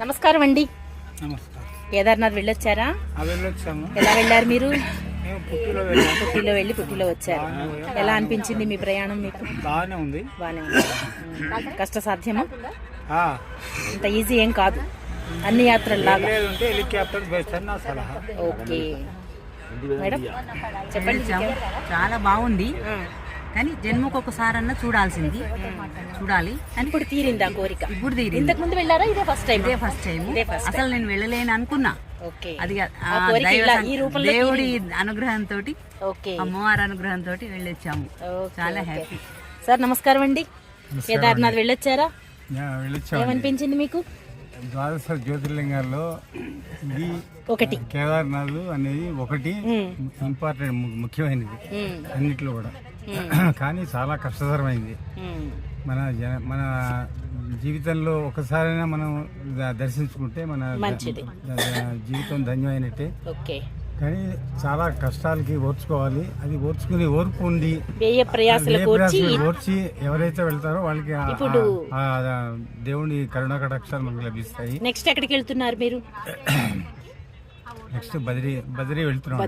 నమస్కారం అండి. నమస్కారం. కేదార్నాథ్ వెళ్ళొచ్చారా? ఎలా వెళ్ళారు మీరు? పుట్టిలో వెళ్ళి పుట్టిలో వచ్చారు. ఎలా అనిపించింది మీ ప్రయాణం మీకు? బాగానే ఉంది. బాగానే ఉంది. కష్ట సాధ్యమా ఆ, ఇంత ఈజీ ఏం కాదు. అన్ని యాత్రల్లాగా. ఓకే. మేడం చెప్పండి. చాలా బాగుంది. కానీ జన్మకు ఒకసారన్నా చూడాల్సింది. చూడాలి. ఇప్పుడు తీరింది ఆ కోరిక? ఇప్పుడు తీరింది. ఇంతకు ముందు వెళ్ళారా? ఇదే ఫస్ట్ టైం ఇదే ఫస్ట్ టైం అసలు నేను వెళ్ళలేను అనుకున్నా. ఓకే. అది కా- ఆ ఆ కోరిక దైవ ఇలా సం- ఈ రూపంలో దేవుడి అనుగ్రహంతో ఓకే. అమ్మవారి అనుగ్రహంతో వెళ్ళొచ్చాము. చాలా. హ్యాపీ సార్ నమస్కారం అండి. కేదార్నాథ్ వెళ్ళొచ్చారా? వెళ్ళొచ్చాము ఏమనిపించింది మీకు? ద్వాదశ జ్యోతిర్లింగాల్లో ఇది ఒకటి. కేదార్నాథ్ అనేది ఒకటి ఇంపార్టెంట్ ముఖ్యమైనది. అన్నిట్లో కూడా. కానీ చాలా కష్టతరమైంది. మన జన మన జీవితంలో ఒకసారైనా మనం దర్శించుకుంటే మన జీవితం ధన్యమైనట్టే. కానీ చాలా కష్టాలకి ఓర్చుకోవాలి. అది ఓర్చుకుని ఓర్పు ఉండి ఓర్చి ఎవరైతే వెళ్తారో వాళ్ళకి దేవుని కరుణ కటాక్షాలు మనకు లభిస్తాయి. నెక్స్ట్ ఎక్కడికి వెళ్తున్నారు మీరు? నెక్స్ట్ బద్రీ బద్రీ వెళ్తున్నాం.